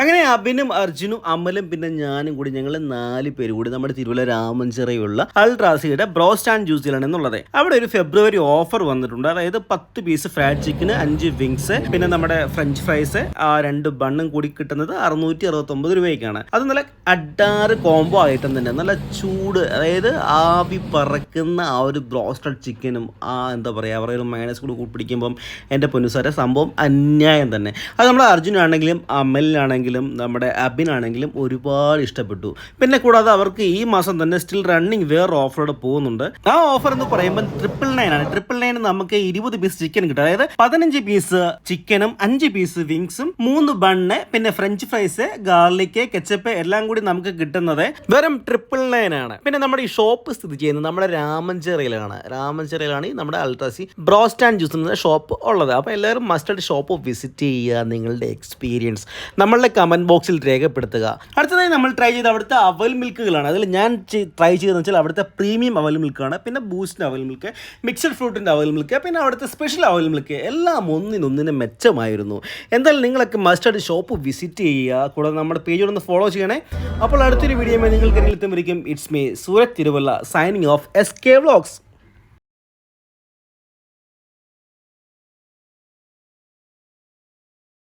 അങ്ങനെ അബിനും അർജുനും അമലും പിന്നെ ഞാനും കൂടി ഞങ്ങൾ നാല് പേര് കൂടി നമ്മുടെ തിരുവല്ല രാമഞ്ചിറയുള്ള അൾട്രാസിയുടെ ബ്രോസ്റ്റ് ആൻഡ് ജ്യൂസിലാണ് എന്നുള്ളത്. അവിടെ ഒരു ഫെബ്രുവരി ഓഫർ വന്നിട്ടുണ്ട്. അതായത് പത്ത് പീസ് ഫ്രൈഡ് ചിക്കന് അഞ്ച് വിങ്സ് പിന്നെ നമ്മുടെ ഫ്രഞ്ച് ഫ്രൈസ് ആ രണ്ട് ബണ്ണും കൂടി കിട്ടുന്നത് അറുന്നൂറ്റി അറുപത്തൊമ്പത് രൂപയ്ക്കാണ്. അത് നല്ല അഡാറ് കോംബോ ആയിട്ടും തന്നെ. നല്ല ചൂട് അതായത് ആവി പറക്കുന്ന ആ ഒരു ബ്രോസ്റ്റഡ് ചിക്കനും ആ എന്താ പറയുക അവരുടെ മൈനസ് കൂടി പിടിക്കുമ്പം എന്റെ പൊന്നുസാര സംഭവം അന്യായം തന്നെ. അത് നമ്മുടെ അർജുനാണെങ്കിലും അമലിനാണെങ്കിലും നമ്മുടെ അബിൻ ആണെങ്കിലും ഒരുപാട് ഇഷ്ടപ്പെട്ടു. പിന്നെ കൂടാതെ അവർക്ക് ഈ മാസം തന്നെ സ്റ്റിൽ റണ്ണിങ് വേറെ ഓഫറോടെ പോകുന്നുണ്ട്. ആ ഓഫർ എന്ന് പറയുമ്പോൾ ട്രിപ്പിൾ നയൻ ആണ്. ട്രിപ്പിൾ നയൻ നമുക്ക് ഇരുപത് പീസ് ചിക്കൻ കിട്ടും. അതായത് പതിനഞ്ച് പീസ് ചിക്കനും അഞ്ച് പീസ് വിങ്സും മൂന്ന് ബണ്ണ് പിന്നെ ഫ്രഞ്ച് ഫ്രൈസ് ഗാർലിക്ക് കെച്ചപ്പ് എല്ലാം കൂടി നമുക്ക് കിട്ടുന്നത് വെറും ട്രിപ്പിൾ നയൻ ആണ്. പിന്നെ നമ്മുടെ ഈ ഷോപ്പ് സ്ഥിതി ചെയ്യുന്നത് നമ്മുടെ രാമഞ്ചേറയിലാണ് രാമഞ്ചേറയിലാണ് ഈ നമ്മുടെ അൾട്രാസി ബ്രോസ്റ്റ് ആൻഡ് ജ്യൂസ് എന്ന ഷോപ്പ് ഉള്ളത്. അപ്പോൾ എല്ലാവരും മസ്റ്റായിട്ട് ഷോപ്പ് വിസിറ്റ് ചെയ്യുക നിങ്ങളുടെ എക്സ്പീരിയൻസ് നമ്മളുടെ കമന്റ് ബോക്സിൽ രേഖപ്പെടുത്തുക. അടുത്തതായി നമ്മൾ ട്രൈ ചെയ്ത അവിടുത്തെ അവൽ മിൽക്കുകളാണ് അതിൽ ഞാൻ ട്രൈ ചെയ്തതെന്ന് വെച്ചാൽ അവിടുത്തെ പ്രീമിയം അവൽ മിൽക്കാണ് പിന്നെ ബൂസ്റ്റിന്റെ അവൽ മിൽക്ക് മിക്സഡ് ഫ്രൂട്ടിന്റെ അവൽ മിൽക്ക് പിന്നെ അവിടുത്തെ സ്പെഷ്യൽ അവൽ മിൽക്ക് എല്ലാം ഒന്നിനൊന്നിനെ മെച്ചമായിരുന്നു. എന്തായാലും നിങ്ങളൊക്കെ മസ്റ്റായിട്ട് ഷോപ്പ് വിസിറ്റ് ചെയ്യുക. കൂടാതെ നമ്മുടെ ഒന്ന് ഫോളോ ചെയ്യണേ. അപ്പോൾ അടുത്തൊരു വീഡിയോ നിങ്ങൾക്ക് എത്തുമ്പോഴേക്കും it's me Surath Thiruvalla signing off S K vlogs